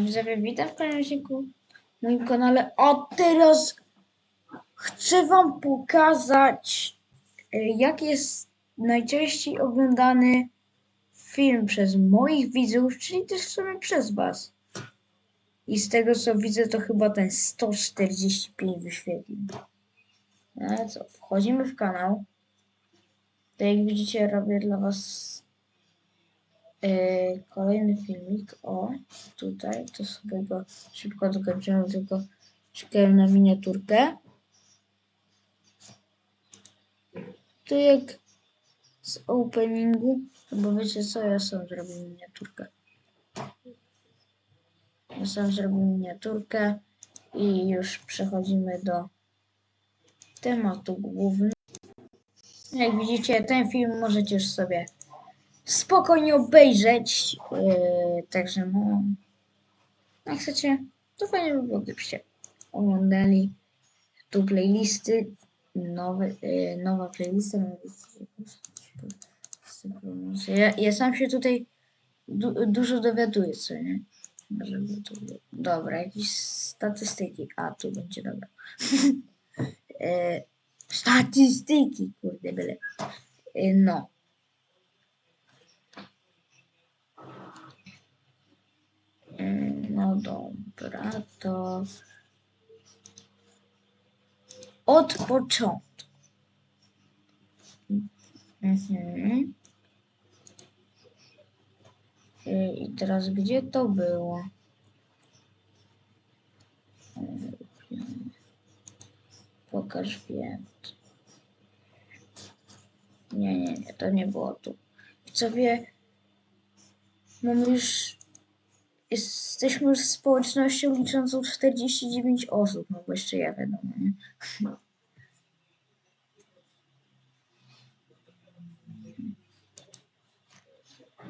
Widzowie, witam w kolejnym odcinku w moim kanale. A teraz chcę wam pokazać, e, jaki jest najczęściej oglądany film przez moich widzów, czyli też w sumie przez was. I z tego co widzę, to chyba ten 145 wyświetleń. No ale co, wchodzimy w kanał. To jak widzicie, robię dla was kolejny filmik. O, tutaj to sobie go szybko dokończymy, tylko czekałem na miniaturkę. Tu jak z openingu, bo wiecie co, ja sam zrobię miniaturkę. Ja sam zrobię miniaturkę i już przechodzimy do tematu głównego. Jak widzicie, ten film możecie już sobie spokojnie obejrzeć. Yy, także no, jak chcecie, to fajnie by było, gdybyście oglądali tu playlisty, nowe, yy, nowa playlista. Ja, ja sam się tutaj du, dużo dowiaduję, co nie? Żeby tu. Dobra, jakieś statystyki. A, tu będzie dobra. yy, statystyki, kurde, byle. Yy, no. No dobra, to od początku. Mhm. I teraz gdzie to było? Pokaż więc. Nie, nie, nie, to nie było tu. Widzowie, mamy już Jesteśmy społecznością liczącą 49 osób, no bo jeszcze ja wiadomo, nie?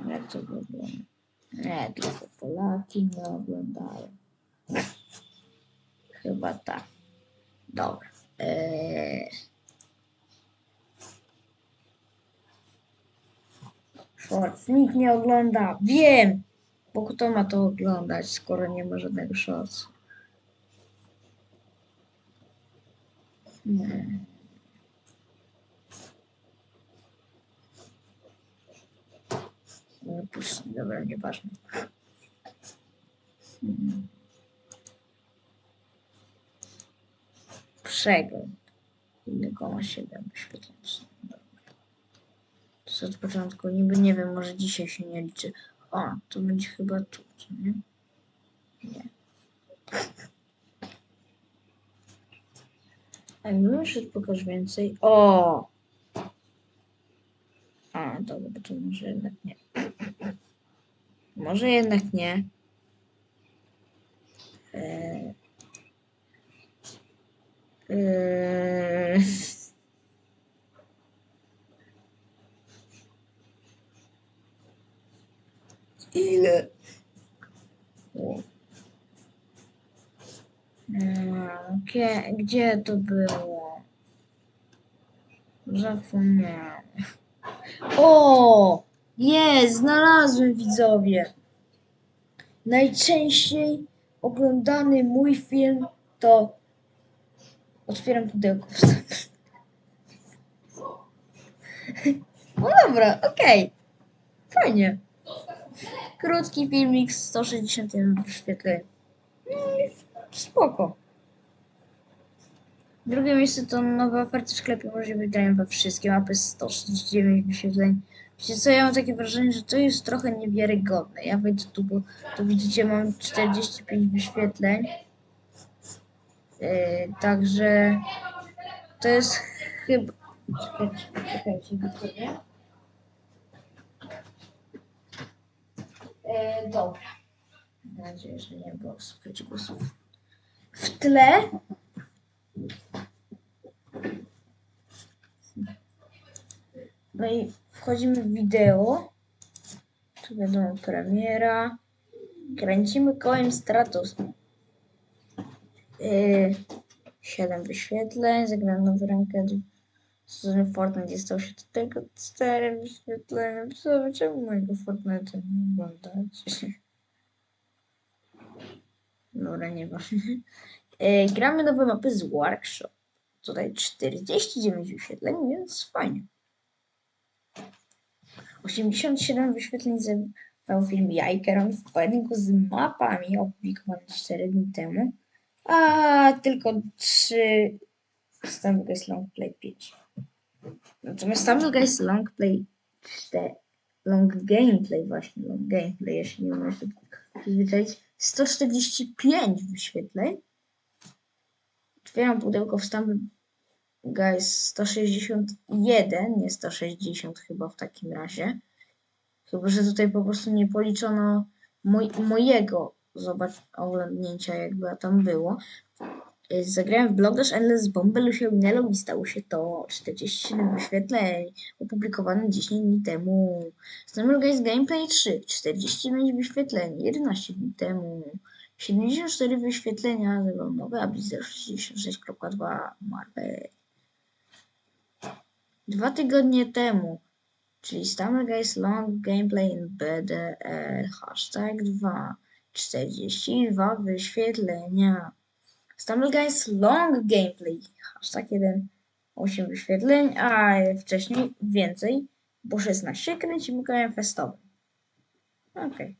Jak to wygląda? Nie, tylko Polaki nie oglądają. Chyba tak. Dobra. Eee... Shorts nikt nie ogląda. Wiem! Bo kto ma to oglądać, skoro nie ma żadnego shorts? Nie. Puść, dobra, nieważne. Hmm. Przegląd. Innego ma 7 wyświetleń. Dobra. To od początku, niby nie wiem, może dzisiaj się nie liczy. O, to będzie chyba tu, co nie? Nie. A jeszcze pokaż więcej. O! A, dobra, bo to może jednak nie. Może jednak nie. Eee. Eee. Ile? O. Mm, Gdzie, gdzie to było? Zapomniałem. O! Jest! Znalazłem widzowie! Najczęściej oglądany mój film to Otwieram pudełko. No dobra, okej. Fajnie. Krótki filmik, 161 wyświetleń. No spoko. Drugie miejsce to nowe oferty w sklepie możliwe dają we wszystkie mapy 139 wyświetleń. Wiecie co, ja mam takie wrażenie, że to jest trochę niewiarygodne. Ja wejdę tu, bo tu widzicie mam 45 wyświetleń. Yy, także to jest chyba... Czekajcie, czekajcie, E, dobra. Mam nadzieję, że nie było słychać głosów. W tle no i wchodzimy w wideo. Tu wiadomo premiera. Kręcimy kołem Stratus. Yy, 7 wyświetleń, zagrano w rękę sezonu Fortnite jest to się tylko 4 wyświetlenia. Co, czemu mojego Fortnite nie oglądać? Dobra, nieważne. E, gramy nowe mapy z Workshop. Tutaj 49 wyświetleń, więc fajnie. 87 wyświetleń zebrał film Jajkeron w pojedynku z mapami opublikowany 4 dni temu, a tylko 3 Stumble Guys Long Play 5. Natomiast Stumble Guys Long Play 4, Long Gameplay właśnie, Long Gameplay, jeśli nie umiem się przyzwyczaić, 145 wyświetleń. Otwieram pudełko w Stumble Guys 161, nie 160 chyba w takim razie. Chyba, że tutaj po prostu nie policzono moj, mojego zobacz, oglądnięcia, jakby tam było. Y, Zagrałem w Bloggers Endless Bomber się minęło i stało się to 47 wyświetleń, opublikowane 10 dni temu. Stumble Guys Gameplay 3, 49 wyświetleń, 11 dni temu. 74 wyświetlenia, nowy update 066.2 Marvel. Dwa tygodnie temu, czyli Stumble Guys Long Gameplay in BDL, hashtag 2, 42 wyświetlenia. Stumble Guys Long Gameplay, hashtag 1, 8 wyświetleń, a wcześniej więcej, bo 16 kręcimy kołem festowym. Okej. Okay.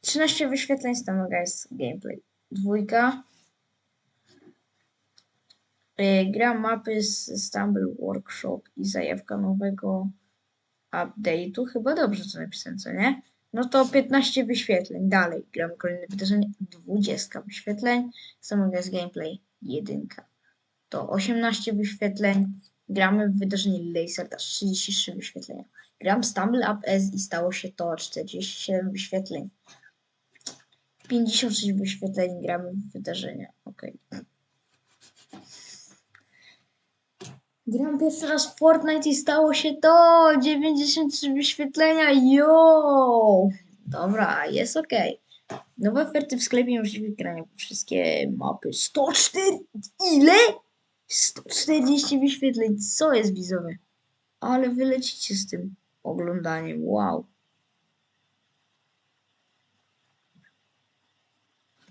13 wyświetleń Stumble Guys Gameplay. Dwójka. Yy, gra mapy z Stumble Workshop i zajawka nowego update'u. Chyba dobrze co napisałem, co nie? No to 15 wyświetleń. Dalej gramy kolejne wydarzenie. 20 wyświetleń. Stumble Guys Gameplay 1. To 18 wyświetleń. Gramy w wydarzenie Laser Dash 33 wyświetlenia. Gram Stumble Up S i stało się to 47 wyświetleń. 56 wyświetleń gramy w wydarzenia. Ok. Gram pierwszy raz w Fortnite i stało się to 93 wyświetlenia. Yo! Dobra, jest ok. Nowe oferty w sklepie możliwe grania wszystkie mapy. 104. Ile? 140 wyświetleń. Co jest widzowie? Ale wy lecicie z tym oglądaniem. Wow.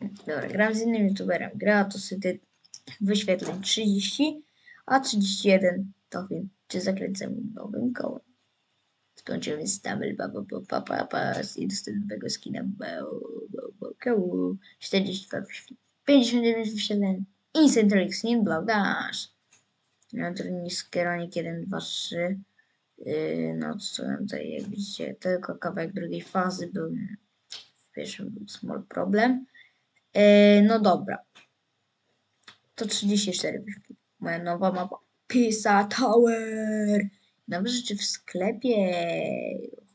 Dobra, gram z innym youtuberem. Gra to sobie wyświetleń 30, a 31 to film, czy zakręcę nowym kołem. Skończymy z Tamil Baba Papa Papa z nowego skina kołu 42 wyświetleń. 59 wyświetleń. Instant Tricks, Nin Blow Dash. To z Keronik 1, 2, 3. Yy, no co tutaj, jak widzicie, tylko kawałek drugiej fazy był. W pierwszym był small problem. E, no dobra. To 34 wyświetleń. Moja nowa mapa. Pisa Tower. Nowe rzeczy w sklepie.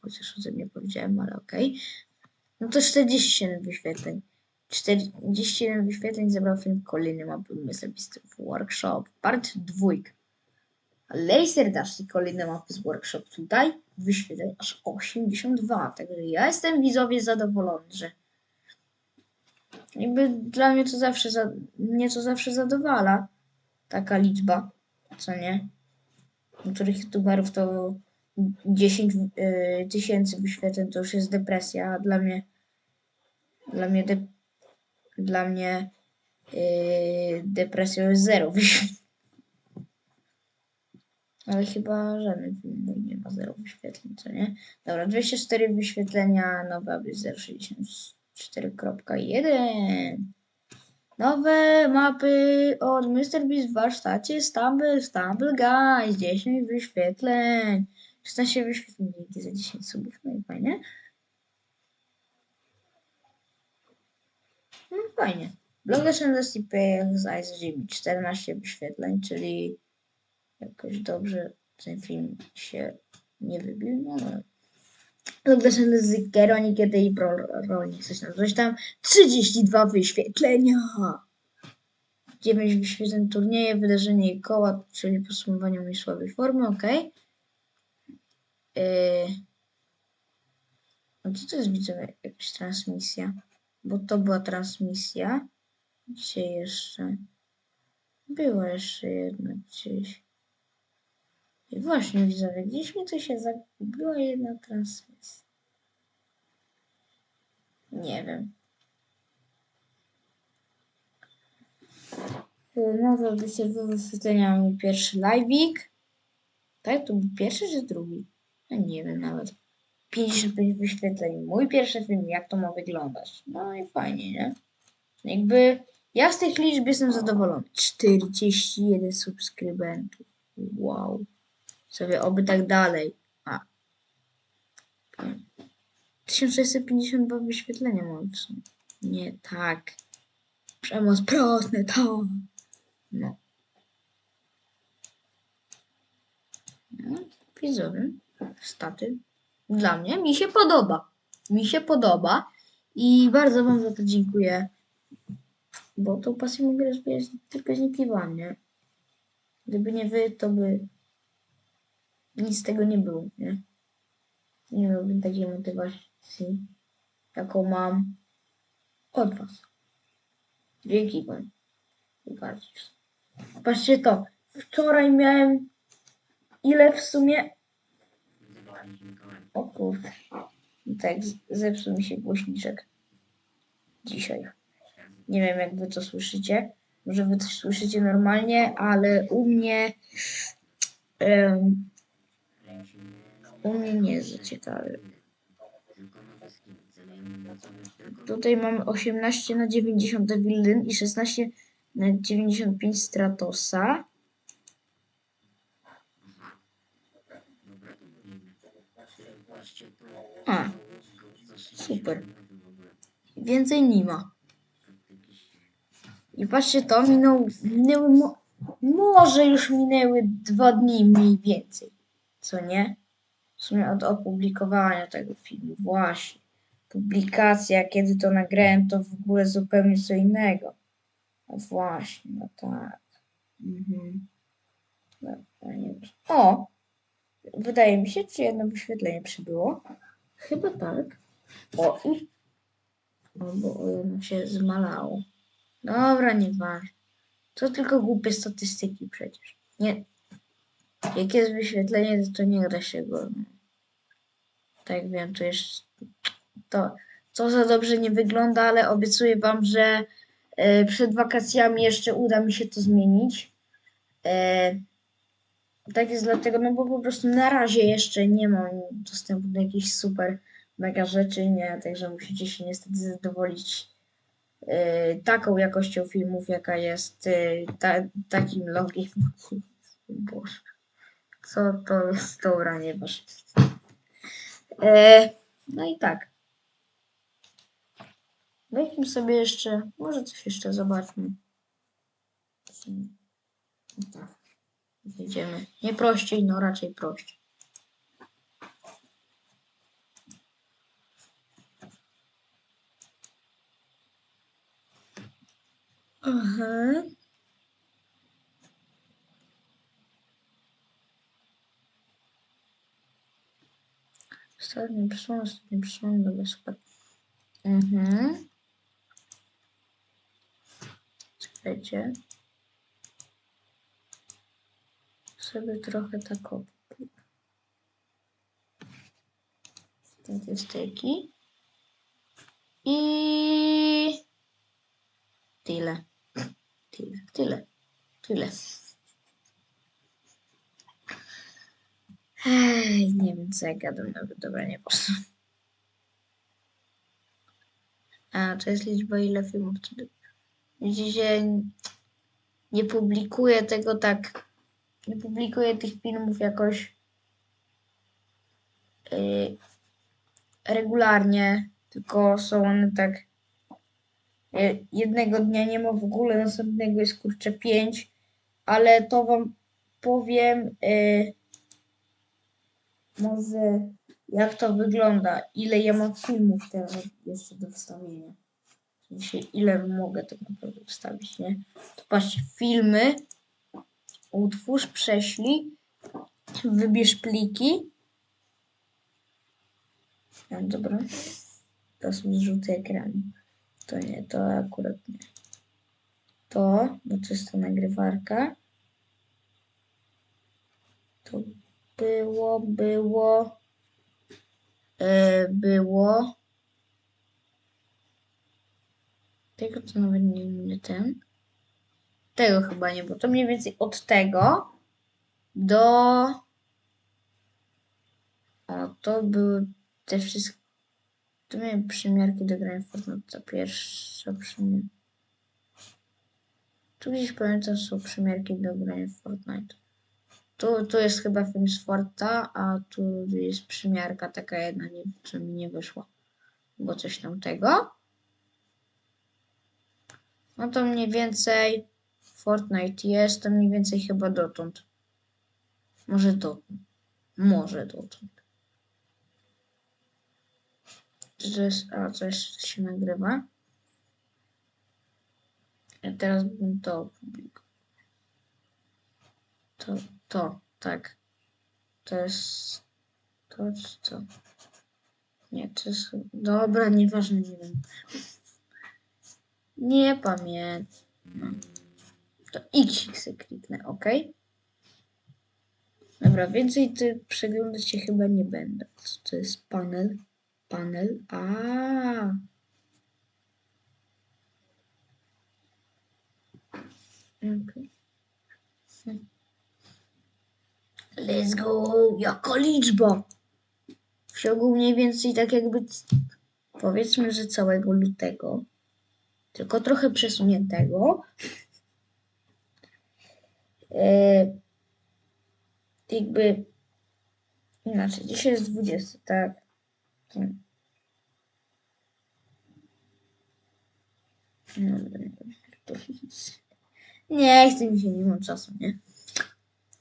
Chociaż o tym nie powiedziałem, ale okej. Okay. No to 47 wyświetleń. 47 wyświetleń zebrał film kolejny mapy Mr. Beastów Workshop. Part 2. Laser Dash i kolejne mapy z Workshop tutaj. Wyświetleń aż 82. Także ja jestem widzowie zadowolony, że jakby dla mnie to zawsze, za, mnie to zawsze zadowala taka liczba, co nie? Niektórych youtuberów to 10 y, tysięcy wyświetleń to już jest depresja, a dla mnie dla mnie de, dla mnie yy, depresją jest zero wyświetleń. Ale chyba żaden film nie ma zero wyświetleń, co nie? Dobra, 24 wyświetlenia, nowe aby 0,60 4.1 Nowe mapy od Mr. Beast w warsztacie Stumble, Stumble Guys. 10 wyświetleń. 16 wyświetleń. Dzięki za 10 subów, no i fajnie. No fajnie. Bloggers and PL z Ice Jimmy 14 wyświetleń, czyli jakoś dobrze ten film się nie wybił, no ale Zapraszamy z Keronik i Rolnik, coś tam, coś tam. 32 wyświetlenia. 9 wyświetleń turnieje, wydarzenie i koła, czyli podsumowanie mojej słabej formy, ok. Yy... A co to jest widzowie? Jakaś transmisja? Bo to była transmisja. Dzisiaj jeszcze. Była jeszcze jedna gdzieś. I właśnie widzowie, gdzieś mi to się zagubiła jedna transmisja. Nie wiem. No to oczywiście do wyświetlenia mój pierwszy live'ik. Tak? To był pierwszy czy drugi? Ja nie wiem nawet. 55 wyświetleń. Mój pierwszy film, jak to ma wyglądać. No i fajnie, nie? Jakby ja z tych liczb jestem zadowolony. 41 subskrybentów. Wow. Sobie oby tak dalej. A. 1652 wyświetlenia sumie. Nie tak. Przemoc prosty, to. No. no. Widzowie, staty. Dla mnie mi się podoba. Mi się podoba i bardzo Wam za to dziękuję. Bo tą pasję mogę rozwijać tylko Wam, nie? Gdyby nie Wy, to by nic z tego nie było, nie? Nie miałbym takiej motywacji, jaką mam od Was. Dzięki Wam. Patrzcie to. Wczoraj miałem ile w sumie? O kurde. Tak, z- zepsuł mi się głośniczek. Dzisiaj. Nie wiem, jak wy to słyszycie. Może wy coś słyszycie normalnie, ale u mnie. em, u mnie nie jest za ciekawe. Tutaj mamy 18 na 90 Wilden i 16 na 95 Stratosa. A, super. Więcej nie ma. I patrzcie to, minął, minęły, mo, może już minęły dwa dni mniej więcej. Co nie? W sumie od opublikowania tego filmu. Właśnie. Publikacja, kiedy to nagrałem, to w ogóle zupełnie co innego. No właśnie, no tak. Mhm. Ja nie wiem. O! Wydaje mi się, czy jedno wyświetlenie przybyło. Chyba tak. O, i... O, jedno się zmalało. Dobra, nieważne. To tylko głupie statystyki przecież. Nie. Jak jest wyświetlenie, to nie da się go. Tak wiem, to jest. To, to za dobrze nie wygląda, ale obiecuję Wam, że e, przed wakacjami jeszcze uda mi się to zmienić. E, tak jest dlatego, no bo po prostu na razie jeszcze nie mam dostępu do jakichś super mega rzeczy, nie, także musicie się niestety zadowolić y, taką jakością filmów, jaka jest ta, takim logiem. Boże, co to jest? Dobra, nieważne. E, no i tak. Wejdźmy sobie jeszcze, może coś jeszcze zobaczmy. Tak. Wejdziemy. Nie prościej, no raczej prościej. Aha. Ostatni przesłon, ostatni przesłon, dobra, super. Mhm. Czekajcie. Sobie trochę tak o. Statystyki. I tyle. Tyle, tyle, tyle. Ej, nie wiem co ja gadam nawet, dobra, nie poszło. A, to jest liczba ile filmów. Widzicie, nie publikuję tego tak, nie publikuję tych filmów jakoś yy, regularnie, tylko są one tak E, jednego dnia nie ma w ogóle, następnego jest kurczę pięć, ale to wam powiem e, może jak to wygląda, ile ja mam filmów teraz jeszcze do wstawienia. Sensie, ile mogę tak naprawdę wstawić, nie? To patrzcie, filmy, utwórz, prześlij, wybierz pliki. No, dobra, to są zrzuty ekranu. To nie, to akurat nie. To, bo to jest ta nagrywarka. To było, było, e, było. Tego to nawet nie, nie ten. tego chyba nie, bo to mniej więcej od tego do... O, to były te wszystkie... To miałem przymiarki do grania w Fortnite, pierwsza przymiarka. Tu gdzieś pamiętam są przymiarki do grania w Fortnite. Tu, tu jest chyba film z Forta, a tu jest przymiarka taka jedna, nie, co mi nie wyszła. Bo coś tam tego. No to mniej więcej Fortnite jest, to mniej więcej chyba dotąd. Może dotąd. Może dotąd. Jest, a coś się nagrywa? Ja teraz bym to opublikował. To, to, tak. To jest to, czy co? Nie, to jest... Dobra, nieważne, nie wiem. Nie pamiętam. To X sobie kliknę, ok? Dobra, więcej ty przeglądać się chyba nie będę. Co to jest panel? Panel? A. Okay. Let's go! Jaka liczba? W ciągu mniej więcej tak jakby powiedzmy, że całego lutego. Tylko trochę przesuniętego. E, jakby inaczej, dzisiaj jest 20, tak? Hmm. No, nie chce mi się, nie mam czasu, nie?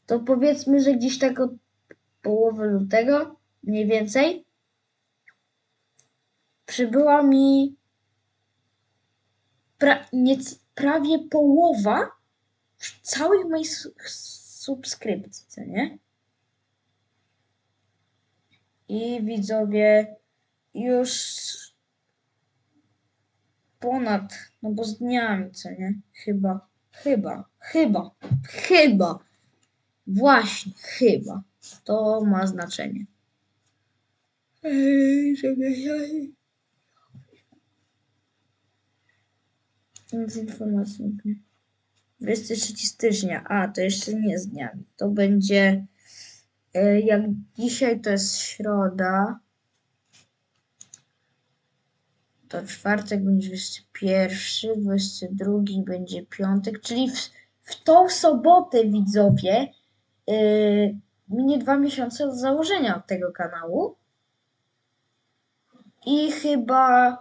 To powiedzmy, że gdzieś tak od połowy lutego, mniej więcej, przybyła mi pra, niec, prawie połowa całych su- subskrypcji, co nie? I widzowie już ponad, no bo z dniami, co nie? Chyba, chyba, chyba, chyba, właśnie, chyba. To ma znaczenie. Nic informacji. nie wiem. 23 stycznia. A, to jeszcze nie z dniami. To będzie. e, Jak dzisiaj to jest środa. To czwartek będzie 21, 22 będzie piątek, czyli w, w tą sobotę widzowie yy, minie dwa miesiące od założenia tego kanału. I chyba,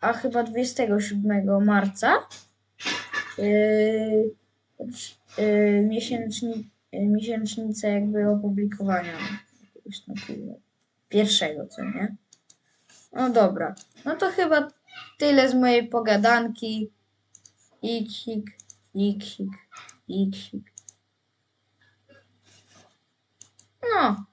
a chyba 27 marca yy, yy, miesięczni, miesięcznica jakby opublikowania pierwszego, co nie? No dobra, no to chyba tyle z mojej pogadanki. Iksik, iksik, iksik. No,